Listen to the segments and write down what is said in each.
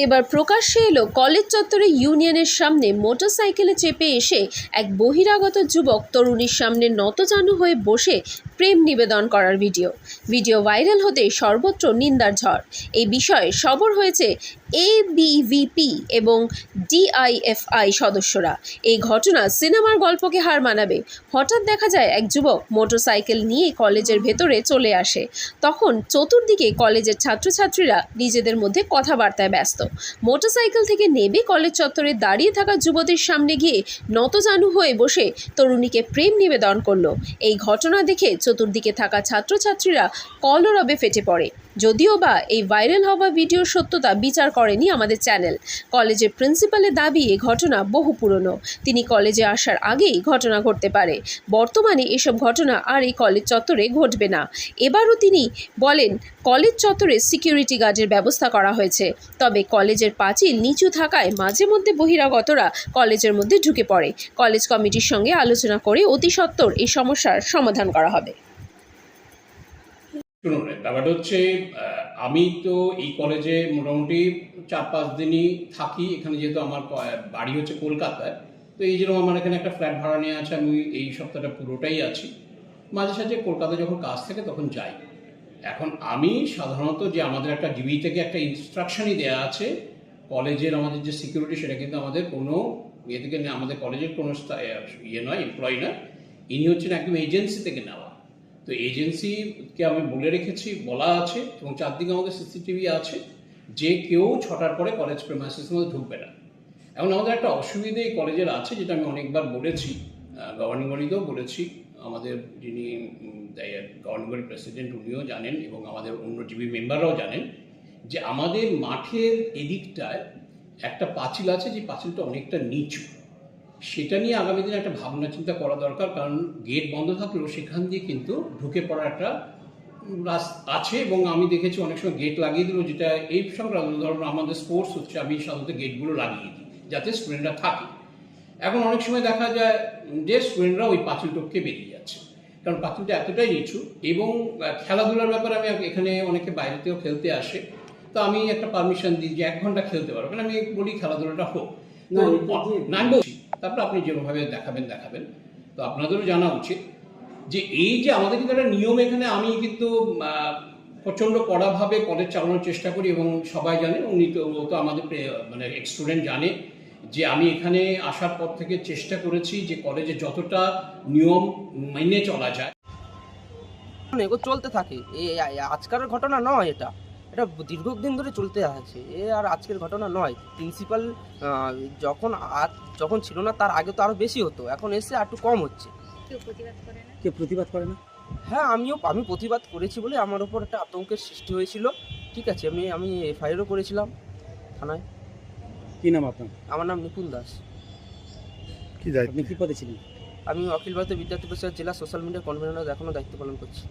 এবার প্রকাশ্যে এলো কলেজ চত্বরে ইউনিয়নের সামনে মোটরসাইকেলে চেপে এসে এক বহিরাগত যুবক তরুণীর সামনে নতজানু হয়ে বসে প্রেম নিবেদন করার ভিডিও। ভিডিও ভাইরাল হতে সর্বত্র নিন্দার ঝড়। এই বিষয়ে সবর হয়েছে এবিভিপি এবং ডিআইএফআই সদস্যরা। এই ঘটনা সিনেমার গল্পকে হার মানাবে। হঠাৎ দেখা যায় এক যুবক মোটরসাইকেল নিয়ে কলেজের ভেতরে চলে আসে। তখন চতুর্দিকে কলেজের ছাত্রছাত্রীরা নিজেদের মধ্যে কথাবার্তায় ব্যস্ত। মোটরসাইকেল থেকে নেমে কলেজ চত্বরে দাঁড়িয়ে থাকা যুবতীর সামনে গিয়ে নতজানু হয়ে বসে তরুণীকে প্রেম নিবেদন করল। এই ঘটনা দেখে চতুর্দিকে থাকা ছাত্রছাত্রীরা কলরবে ফেটে পড়ে। যদিও বা এই ভাইরাল হওয়া ভিডিওর সত্যতা বিচার করেনি আমাদের চ্যানেল। কলেজের প্রিন্সিপালের দাবি, এ ঘটনা বহু পুরনো। তিনি কলেজে আসার আগেই ঘটনা ঘটতে পারে। বর্তমানে এসব ঘটনা আর এই কলেজ চত্বরে ঘটবে না। এবারও তিনি বলেন, কলেজ চত্বরে সিকিউরিটি গার্ডের ব্যবস্থা করা হয়েছে। তবে কলেজের পাঁচিল নিচু থাকায় মাঝে মধ্যে বহিরাগতরা কলেজের মধ্যে ঢুকে পড়ে। কলেজ কমিটির সঙ্গে আলোচনা করে অতি সত্বর এই সমস্যার সমাধান করা হবে। শুনুন ব্যাপারটা হচ্ছে আমি তো এই কলেজে মোটামুটি চার পাঁচ দিনই থাকি। এখানে যেহেতু আমার বাড়ি হচ্ছে কলকাতায়, তো এই জন্য আমার এখানে একটা ফ্ল্যাট ভাড়া নিয়ে আছে, আমি এই সপ্তাহটা পুরোটাই আছি। মাঝে সাঝে কলকাতায় যখন কাজ থাকে তখন যাই। এখন আমি সাধারণত যে আমাদের একটা ডিবি থেকে একটা ইনস্ট্রাকশনই দেওয়া আছে, কলেজের আমাদের যে সিকিউরিটি সেটা কিন্তু আমাদের কোনো ইয়ে থেকে আমাদের কলেজের কোনো ইয়ে নয় এমপ্লয়ি নয়। ইনি হচ্ছেন একদম এজেন্সি থেকে নেওয়া। তো এজেন্সিকে আমি বলে রেখেছি, বলা আছে এবং চারদিকে আমাদের সিসিটিভি আছে যে কেউ ছটার পরে কলেজ প্রেমাইসিসের মধ্যে ঢুকবে না। এখন আমাদের একটা অসুবিধে এই কলেজের আছে, যেটা আমি অনেকবার বলেছি গভর্নিং বডিতেও বলেছি, আমাদের যিনি গভর্নিং বডি প্রেসিডেন্ট উনিও জানেন এবং আমাদের অন্য জিবি মেম্বাররাও জানেন যে আমাদের মাঠের এদিকটায় একটা পাঁচিল আছে, যে পাঁচিলটা অনেকটা নিচু। সেটা নিয়ে আগামী দিনে একটা ভাবনা চিন্তা করা দরকার কারণ গেট বন্ধ থাকলেও সেখান দিয়ে কিন্তু ঢুকে পড়ার একটা আছে এবং আমি দেখেছি অনেক সময় গেট লাগিয়ে দিল যেটা এই সংক্রান্ত ধরুন আমাদের স্পোর্টস হচ্ছে আমি সাধারণত গেটগুলো লাগিয়ে দিই যাতে স্টুডেন্টরা থাকে। এখন অনেক সময় দেখা যায় যে স্টুডেন্টরা ওই পাঁচিল টপকে বেরিয়ে যাচ্ছে কারণ পাঁচিলটা এতটাই নিচু এবং খেলাধুলার ব্যাপারে আমি এখানে অনেকে বাইরেতেও খেলতে আসে তো আমি একটা পারমিশন দিই যে এক ঘণ্টা খেলতে পারব কারণ আমি বলি খেলাধুলাটা হোক। তো না আমি বলছি তারপর আপনি যেভাবে দেখাবেন দেখাবেন। তো আপনাদেরও জানা উচিত যে এই যে আমাদের কিন্তু একটা নিয়ম এখানে, আমি কিন্তু প্রচণ্ড কড়াভাবে কলেজ চালানোর চেষ্টা করি এবং সবাই জানে উনি তো ও তো আমাদের মানে স্টুডেন্ট জানে যে আমি এখানে আসার পর থেকে চেষ্টা করেছি যে কলেজে যতটা নিয়ম মেনে চলা যায়। চলতে থাকে। আজকালের ঘটনা নয় এটা। এটা দীর্ঘদিন ধরে চলতে আছে। এ আর আজকের ঘটনা নয়। প্রিন্সিপাল যখন আজ- যখন ছিল না তার আগে তো আরও বেশি হতো। এখন এসে আর একটু কম হচ্ছে। কেউ প্রতিবাদ করে না? প্রতিবাদ করে না? হ্যাঁ আমিও আমি প্রতিবাদ করেছি বলে আমার ওপর একটা আতঙ্কের সৃষ্টি হয়েছিল। ঠিক আছে আমি আমি এফআইআরও করেছিলাম থানায়। কি নাম আপনার? আমার নাম নিপুণ দাস। কি দায়িত্ব? আপনি কি পদে ছিলেন? আমি অখিল ভারতীয় বিদ্যার্থী পরিষদ জেলা সোশ্যাল মিডিয়া কনভেনার এখনও দায়িত্ব পালন করছি।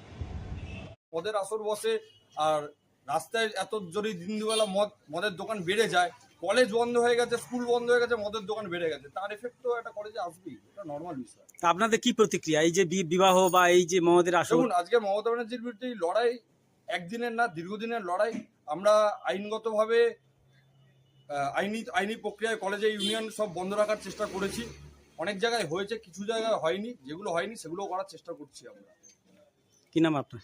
মদের আসর বসে আর রাস্তায় এত যদি দিনবেলা মদ মদের দোকান বেড়ে যায় কলেজ বন্ধ হয়ে গেছে স্কুল বন্ধ হয়ে গেছে মদের দোকান বেড়ে গেছে তার এফেক্ট তো একটা কলেজে আসবেই এটা নর্মাল বিষয়। তা আপনাদের কি প্রতিক্রিয়া? এই যে বিবাহ বা এই যে মমদের আসর দেখুন আজকে মমতা ব্যানার্জির বিরুদ্ধে এই লড়াই একদিনের না দীর্ঘদিনের লড়াই। আমরা আইনগতভাবে আইনি আইনি প্রক্রিয়ায় কলেজে ইউনিয়ন সব বন্ধ রাখার চেষ্টা করেছি। অনেক জায়গায় হয়েছে কিছু জায়গায় হয়নি যেগুলো হয়নি সেগুলো করার চেষ্টা করছি আমরা। কি নাম আপনার?